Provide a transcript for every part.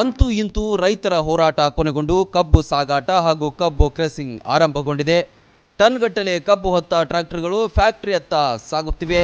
ಅಂತೂ ಇಂತೂ ರೈತರ ಹೋರಾಟ ಕೊನೆಗೊಂಡು ಕಬ್ಬು ಸಾಗಾಟ ಹಾಗೂ ಕಬ್ಬು ಕ್ರೆಸಿಂಗ್ ಆರಂಭಗೊಂಡಿದೆ. ಟನ್ಗಟ್ಟಲೆ ಕಬ್ಬು ಹೊತ್ತ ಟ್ರ್ಯಾಕ್ಟರ್ಗಳು ಫ್ಯಾಕ್ಟರಿಯತ್ತ ಸಾಗುತ್ತಿವೆ.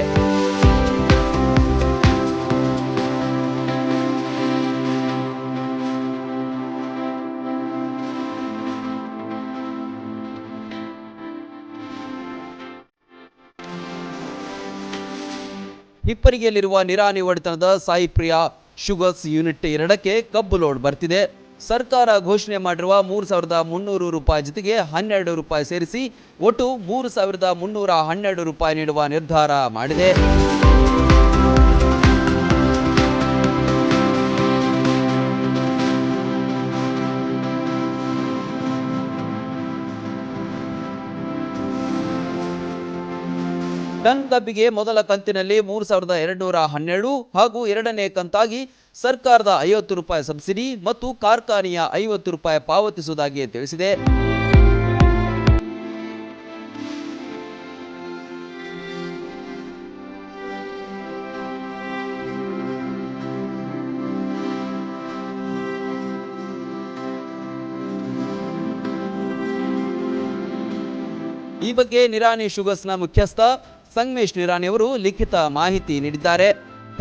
ಹಿಪ್ಪರಿಗೆಯಲ್ಲಿರುವ ನಿರಾನಿ ಒಡೆತನದ ಸಾಯಿ ಪ್ರಿಯಾ ಶುಗರ್ಸ್ ಯೂನಿಟ್ ಎರಡಕ್ಕೆ ಕಬ್ಬು ಲೋಡ್ ಬರ್ತಿದೆ. ಸರ್ಕಾರ ಘೋಷಣೆ ಮಾಡಿರುವ ಮೂರು ಸಾವಿರದ ಮುನ್ನೂರು ರೂಪಾಯಿ ಜೊತೆಗೆ ಹನ್ನೆರಡು ರೂಪಾಯಿ ಸೇರಿಸಿ ಒಟ್ಟು ಮೂರು ಸಾವಿರದ ಮುನ್ನೂರ ಹನ್ನೆರಡು ರೂಪಾಯಿ ನೀಡುವ ನಿರ್ಧಾರ ಮಾಡಿದೆ. ಕಬ್ಬಿಗೆ ಮೊದಲ ಕಂತಿನಲ್ಲಿ ಮೂರು ಸಾವಿರದ ಎರಡುನೂರ ಹನ್ನೆರಡು ಹಾಗೂ ಎರಡನೇ ಕಂತಾಗಿ ಸರ್ಕಾರದ ಐವತ್ತು ರೂಪಾಯಿ ಸಬ್ಸಿಡಿ ಮತ್ತು ಕಾರ್ಖಾನೆಯ ಐವತ್ತು ರೂಪಾಯಿ ಪಾವತಿಸುವುದಾಗಿ ತಿಳಿಸಿದೆ. ಈ ಬಗ್ಗೆ ನಿರಾಣಿ ಶುಗರ್ಸ್ನ ಮುಖ್ಯಸ್ಥ ಸಂಗಮೇಶ್ ನಿರಾಣಿ ಅವರು ಲಿಖಿತ ಮಾಹಿತಿ ನೀಡಿದ್ದಾರೆ.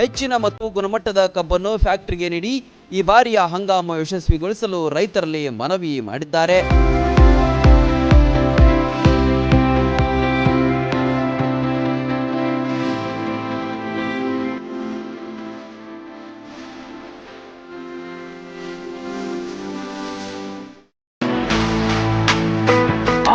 ಹೆಚ್ಚಿನ ಮತ್ತು ಗುಣಮಟ್ಟದ ಕಬ್ಬನ್ನು ಫ್ಯಾಕ್ಟರಿಗೆ ನೀಡಿ ಈ ಬಾರಿಯ ಹಂಗಾಮ ಯಶಸ್ವಿಗೊಳಿಸಲು ರೈತರಲ್ಲಿ ಮನವಿ ಮಾಡಿದ್ದಾರೆ.